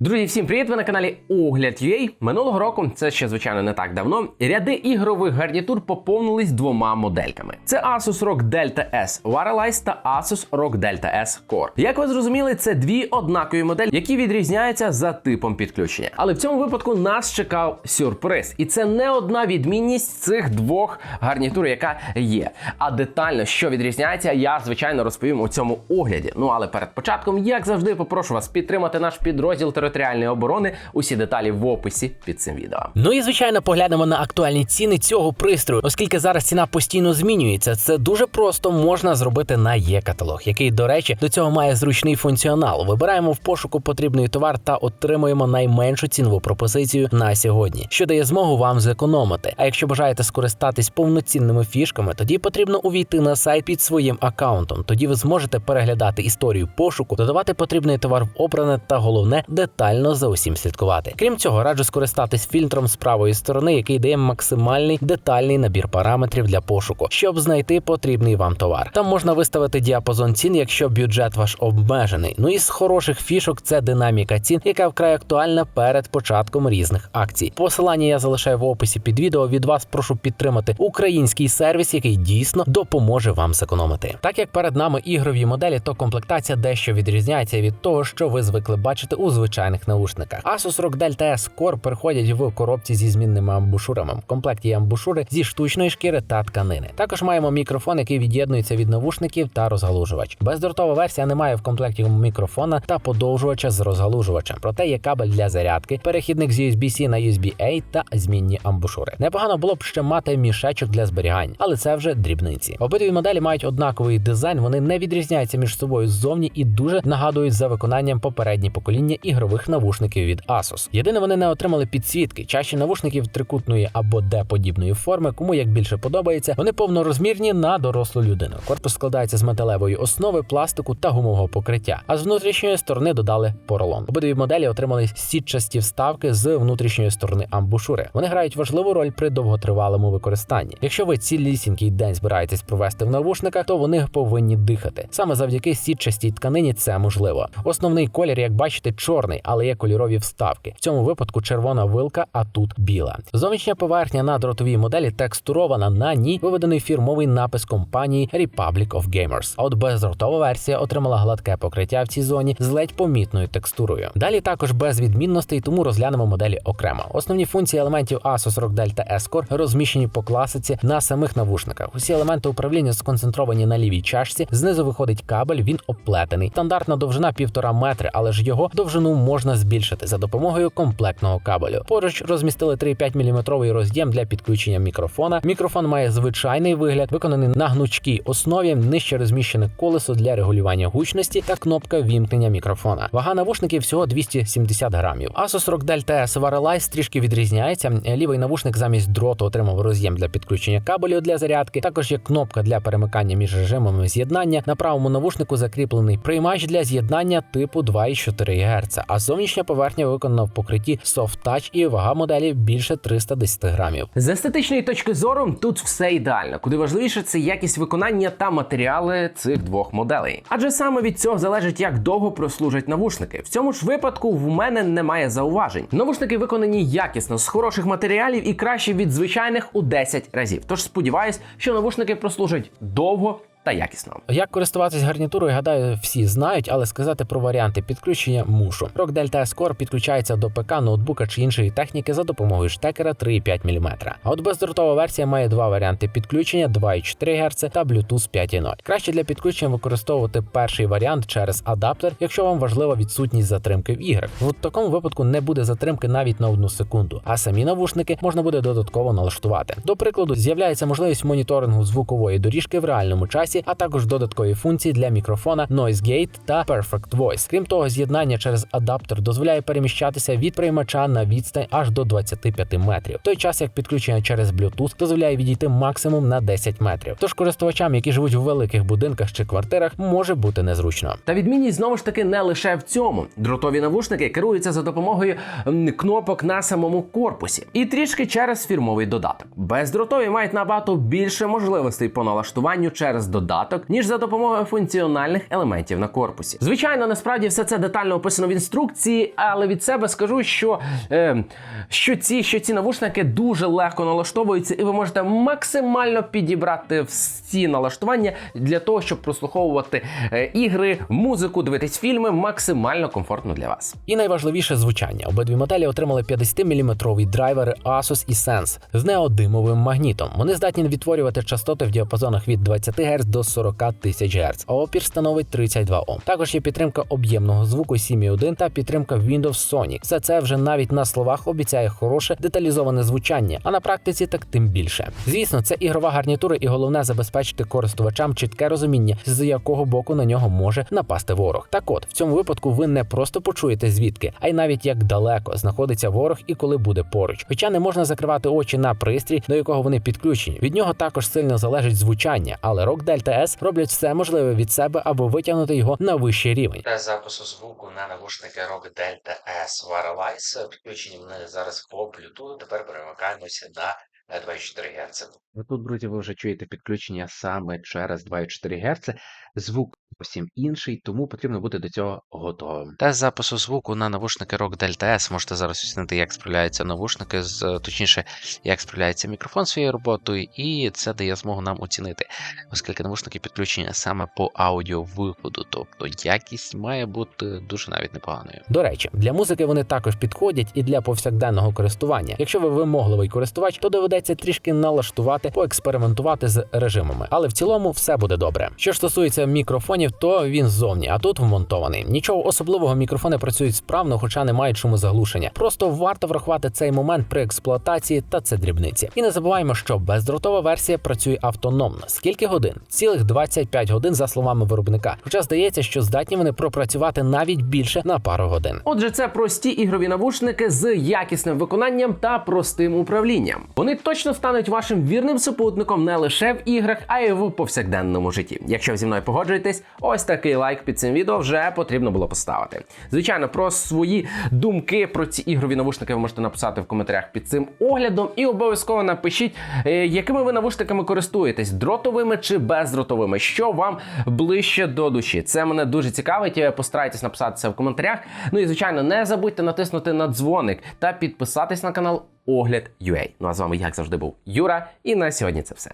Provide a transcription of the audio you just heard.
Друзі, всім привіт! Ви на каналі Огляд.ua. Минулого року, це ще звичайно не так давно. Ряди ігрових гарнітур поповнились двома модельками: це Asus ROG Delta S Wireless та Asus ROG Delta S Core. Як ви зрозуміли, це дві однакові моделі, які відрізняються за типом підключення. Але в цьому випадку нас чекав сюрприз, і це не одна відмінність цих двох гарнітур, яка є. А детально, що відрізняється, я звичайно розповім у цьому огляді. Ну але перед початком, як завжди, попрошу вас підтримати наш підрозділ територіальної оборони. Усі деталі в описі під цим відео. Ну і звичайно поглянемо на актуальні ціни цього пристрою, оскільки зараз ціна постійно змінюється. Це дуже просто можна зробити на є-каталог, який, до речі, до цього має зручний функціонал. Вибираємо в пошуку потрібний товар та отримуємо найменшу цінову пропозицію на сьогодні, що дає змогу вам зекономити. А якщо бажаєте скористатись повноцінними фішками, тоді потрібно увійти на сайт під своїм аккаунтом. Тоді ви зможете переглядати історію пошуку, додавати потрібний товар в обране та головне детально за усім слідкувати. Крім цього, раджу скористатись фільтром з правої сторони, який дає максимальний детальний набір параметрів для пошуку, щоб знайти потрібний вам товар. Там можна виставити діапазон цін, якщо бюджет ваш обмежений. Ну і з хороших фішок це динаміка цін, яка вкрай актуальна перед початком різних акцій. Посилання я залишаю в описі під відео. Від вас прошу підтримати український сервіс, який дійсно допоможе вам зекономити. Так як перед нами ігрові моделі, то комплектація дещо відрізняється від того, що ви звикли бачити у звичайних наушниках. Asus ROG Delta S Core приходять в коробці зі змінними амбушурами. В комплекті є амбушури зі штучної шкіри та тканини. Також маємо мікрофон, який від'єднується від навушників та розгалужувач. Бездротова версія не має в комплекті мікрофона та подовжувача з розгалужувачем. Проте є кабель для зарядки, перехідник з USB-C на USB-A та змінні амбушури. Непогано було б ще мати мішечок для зберігань, але це вже дрібниці. Обидві моделі мають однаковий дизайн, вони не відрізняються між собою ззовні і дуже нагадують за виконанням попередні покоління ігрових навушників від Asus. Єдине, вони не отримали підсвітки. Чаші навушників трикутної або Д-подібної форми, кому як більше подобається. Вони повнорозмірні на дорослу людину. Корпус складається з металевої основи, пластику та гумового покриття. А з внутрішньої сторони додали поролон. Обидві моделі отримали сітчасті вставки з внутрішньої сторони амбушури. Вони грають важливу роль при довготривалому використанні. Якщо ви цілісінький день збираєтесь провести в навушниках, то вони повинні дихати. Саме завдяки сітчастій тканині це можливо. Основний колір, як бачите, чорний, але є кольорові вставки. В цьому випадку червона вилка, а тут біла. Зовнішня поверхня на дротовій моделі текстурована. На ній виведений фірмовий напис компанії Republic of Gamers. А от бездротова версія отримала гладке покриття в цій зоні з ледь помітною текстурою. Далі також без відмінностей, тому розглянемо моделі окремо. Основні функції елементів Asus ROG Delta S Core розміщені по класиці на самих навушниках. Усі елементи управління сконцентровані на лівій чашці. Знизу виходить кабель, він оплетений. Стандартна довжина півтора метри, але ж його довжину можна збільшити за допомогою комплектного кабелю. Поруч розмістили 3,5 мм роз'єм для підключення мікрофона. Мікрофон має звичайний вигляд, виконаний на гнучкій основі. Нижче розміщене колесо для регулювання гучності та кнопка вімкнення мікрофона. Вага навушників всього 270 грамів. Asus ROG Delta S Wireless трішки відрізняється. Лівий навушник замість дроту отримав роз'єм для підключення кабелю для зарядки. Також є кнопка для перемикання між режимами з'єднання. На правому навушнику закріплений приймач для з'єднання типу 2,4 Гц, а зовнішня поверхня виконана в покритті Touch і вага моделі більше 310 грамів. З естетичної точки зору тут все ідеально. Куди важливіше це якість виконання та матеріали цих двох моделей. Адже саме від цього залежить, як довго прослужать навушники. В цьому ж випадку в мене немає зауважень. Навушники виконані якісно з хороших матеріалів і краще від звичайних у 10 разів. Тож сподіваюсь, що навушники прослужать довго. Та якісно. Як користуватись гарнітурою, гадаю, всі знають, але сказати про варіанти підключення мушу. ROG Delta S Core підключається до ПК, ноутбука чи іншої техніки за допомогою штекера 3,5 мм. А от бездротова версія має два варіанти підключення: 2,4 Гц та Bluetooth 5.0. Краще для підключення використовувати перший варіант через адаптер, якщо вам важлива відсутність затримки в іграх. В такому випадку не буде затримки навіть на одну секунду, а самі навушники можна буде додатково налаштувати. До прикладу, з'являється можливість моніторингу звукової доріжки в реальному часі, а також додаткові функції для мікрофона Noise Gate та Perfect Voice. Крім того, з'єднання через адаптер дозволяє переміщатися від приймача на відстань аж до 25 метрів. В той час як підключення через Bluetooth дозволяє відійти максимум на 10 метрів. Тож користувачам, які живуть у великих будинках чи квартирах, може бути незручно. Та відмінність знову ж таки не лише в цьому. Дротові навушники керуються за допомогою кнопок на самому корпусі і трішки через фірмовий додаток. Бездротові мають набагато більше можливостей по налаштуванню через додаток. Додаток, ніж за допомогою функціональних елементів на корпусі. Звичайно, насправді все це детально описано в інструкції, але від себе скажу, що, е, що, ці, що ці навушники дуже легко налаштовуються, і ви можете максимально підібрати всі налаштування для того, щоб прослуховувати е, ігри, музику, дивитись фільми максимально комфортно для вас. І найважливіше звучання. Обидві моделі отримали 50-мм драйвери Asus і Sense з неодимовим магнітом. Вони здатні відтворювати частоти в діапазонах від 20 Гц до 40 тисяч Гц, а опір становить 32 Ом. Також є підтримка об'ємного звуку 7.1 та підтримка Windows Sonic. Все це вже навіть на словах обіцяє хороше деталізоване звучання, а на практиці так тим більше. Звісно, це ігрова гарнітура, і головне забезпечити користувачам чітке розуміння, з якого боку на нього може напасти ворог. Так от в цьому випадку ви не просто почуєте звідки, а й навіть як далеко знаходиться ворог і коли буде поруч. Хоча не можна закривати очі на пристрій, до якого вони підключені. Від нього також сильно залежить звучання, але Rock 9 ЛТС роблять все можливе від себе, аби витягнути його на вищий рівень. Те запису звуку на навушники Rock Дельта S Wireless, Включені вони зараз по Bluetooth, Тепер перемикаємося на. 2,4 Гц. Тут, друзі, ви вже чуєте підключення саме через 2,4 Гц. Звук зовсім інший, тому потрібно бути до цього готовим. Тест запису звуку на навушники ROG Delta S. Можете зараз оцінити, як справляються навушники, з точніше, як справляється мікрофон своєю роботою, і це дає змогу нам оцінити, оскільки навушники підключені саме по аудіовиходу, тобто якість має бути дуже навіть непоганою. До речі, для музики вони також підходять і для повсякденного користування. Якщо ви вимогливий користувач, то доведеться трішки налаштувати, поекспериментувати з режимами. Але в цілому все буде добре. Що ж стосується мікрофонів, то він ззовні, а тут вмонтований. Нічого особливого, мікрофони працюють справно, хоча не мають шумозаглушення. Просто варто врахувати цей момент при експлуатації, та це дрібниці. І не забуваємо, що бездротова версія працює автономно. Скільки годин? Цілих 25 годин за словами виробника. Хоча здається, що здатні вони пропрацювати навіть більше на пару годин. Отже, це прості ігрові навушники з якісним виконанням та простим управлінням. Вони точно стануть вашим вірним супутником не лише в іграх, а й в повсякденному житті. Якщо зі мною погоджуєтесь, ось такий лайк під цим відео вже потрібно було поставити. Звичайно, про свої думки про ці ігрові навушники ви можете написати в коментарях під цим оглядом, і обов'язково напишіть, е, якими ви навушниками користуєтесь, дротовими чи бездротовими, що вам ближче до душі. Це мене дуже цікавить. е, Постарайтесь написати це в коментарях. Ну і звичайно, не забудьте натиснути на дзвоник та підписатись на канал Огляд UA. Ну а з вами, як завжди, був Юра, і на сьогодні це все.